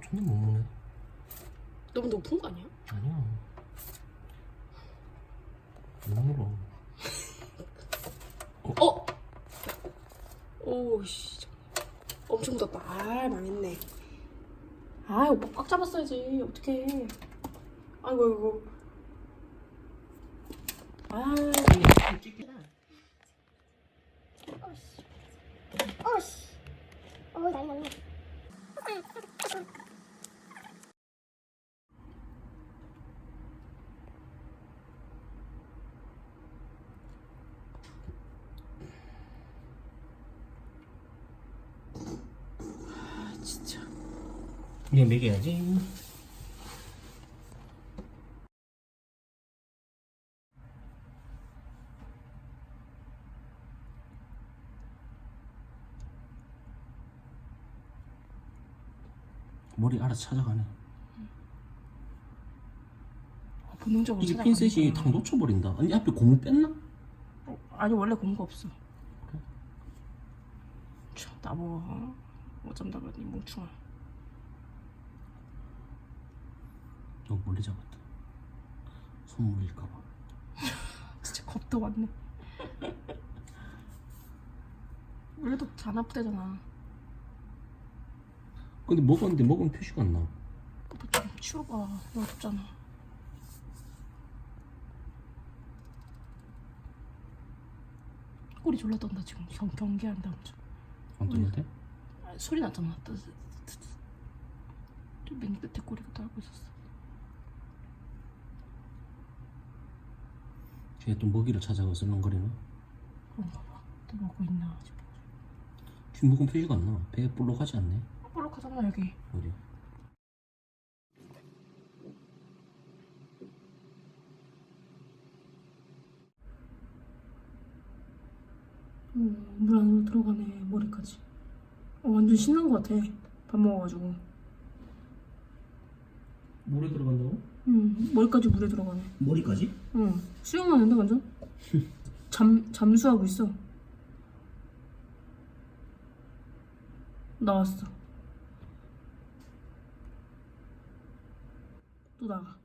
근데 몸무게 너무 높은 거 아니야? 아니야. 몸으로. 어? 오씨 엄청 묻었다 아 망했네 아 오빠 꽉 잡았어야지 어떡해 아이고 아이고 아 어씨. 어, 난리 났네. 그냥 먹여야지. 머리 알아서 찾아가네. 어, 본능적으로 이게 찾아가는 핀셋이 거야. 당 놓쳐버린다. 아니 앞에 고무 뺐나? 어, 아니 원래 공부 없어 참 나보고 어? 어쩐다 그러니 멍충아 너무 멀리 잡았다. 손 물릴까봐. 진짜 겁도 많네. 원래도 잘 아프대잖아. 근데 먹었는데 먹은 표시가 안 나. 오빠 좀 치워봐. 이거 덥잖아. 꼬리 졸라 떤다 지금. 경, 경계한다 엄청 안 뜨는데? 아, 소리 났잖아. 뜨 뜨 뜨뜨. 맨 끝에 꼬리가 떨고 있었어 쟤 또 먹이를 찾아가서 렁거리나? 그런가 봐또 먹고 있나 싶어 먹은 표시가 안 나. 배에 볼록하지 않네. 볼록하잖아 여기 어디? 어, 물 안으로 들어가네 머리까지 어, 완전 신난 것 같아 밥 먹어가지고 물에 들어간다고? 응 머리까지 물에 들어가네. 머리까지? 응 수영하는데 완전? 잠, 잠수하고 있어. 나왔어. 또 나가